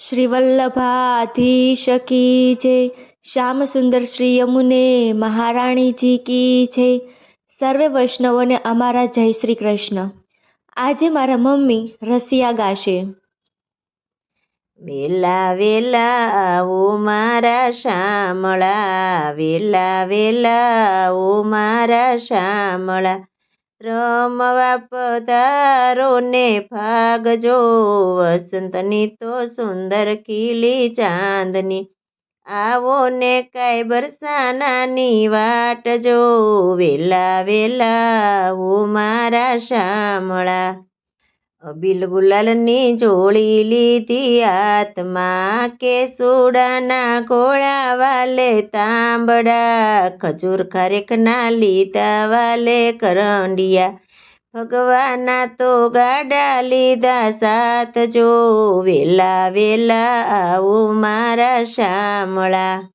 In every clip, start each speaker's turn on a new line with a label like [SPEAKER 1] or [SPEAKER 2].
[SPEAKER 1] શ્રી વલ્લભાધીશ કી જય શ્યામ સુંદર શ્રી યમુને મહારાણીજી કી જય. સર્વે વૈષ્ણવોને અમારા જય શ્રી કૃષ્ણ. આજે મારા મમ્મી રસિયા ગાશે.
[SPEAKER 2] વેલા વેલા ઓ મારા શામળા વેલા વેલા ઓ મારા શામળા રમવા પધારો ને ભાગજો વસંતની તો સુંદર ખીલી ચાંદની. આવો ને કાંઈ બરસાનાની વાટ જો. વેલા વેલા ઓ મારા શામળા. અબિલ જોળી લીધી આત્મા કે સુડાના ગોળા વાલે તાંબડા, ખજૂર ખારેકના લીધા વાલે કરંડિયા. ભગવાના તો ગાડા લીધા સાત જો, વેલા વેલા આવું મારા શામળા.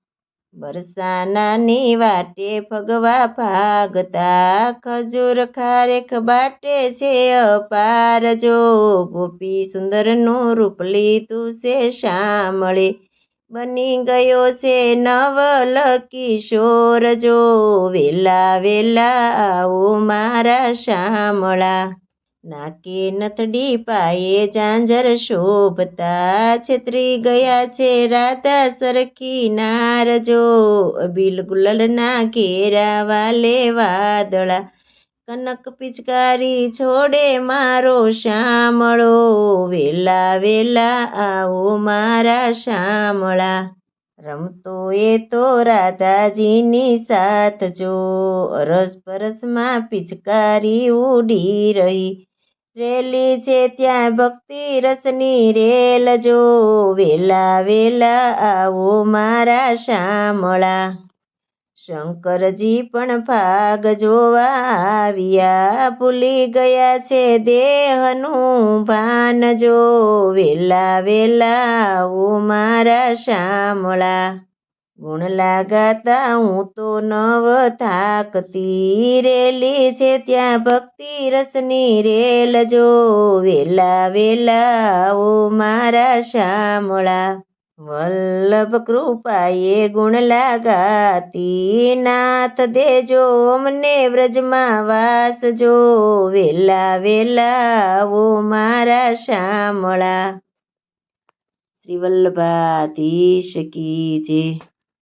[SPEAKER 2] બરસાનાની વાટે ભગવા ભાગતા, ખજૂર ખારેખ બાટે છે અપાર. જો ગોપી સુંદરનું રૂપ લીધું છે શામળે, બની ગયો છે નવલ કિશોર જો વેલા વેલા આવો મારા શામળા નાકે નથડી પાયે ઝાંઝર શોભતા છેતરી ગયા છે રાધા સરખી નારજો અબીલ ગુલાલના ઘેરા વાલે વાદળા કનક પિચકારી છોડે મારો શામળો વેલા વેલા આવો મારા શામળા રમતો એ તો રાધાજીની સાથ જો. અરસ પરસમાં પિચકારી ઉડી રહી. રેલી છે ત્યાં ભક્તિ રસની રેલ જો. વેલા વેલા આવો મારા શામળા. શંકરજી પણ ભાગ જોવા આવ્યા. ભૂલી ગયા છે દેહનું ભાન જો. વેલા વેલા આવો મારા શામળા. ગુણ લાગાતા હું તો નવ થાકતી રેલી છે ત્યાં ભક્તિ રસની રેલ જો વેલા વેલા ઓ મારા શામળા. વલ્લભ કૃપાએ ગુણ લાગાતી નાથ દેજો, અમને વ્રજમાં વાસ જો. વેલા વેલા ઓ મારા શામળા. શ્રી વલ્લભાધીશ કી જય.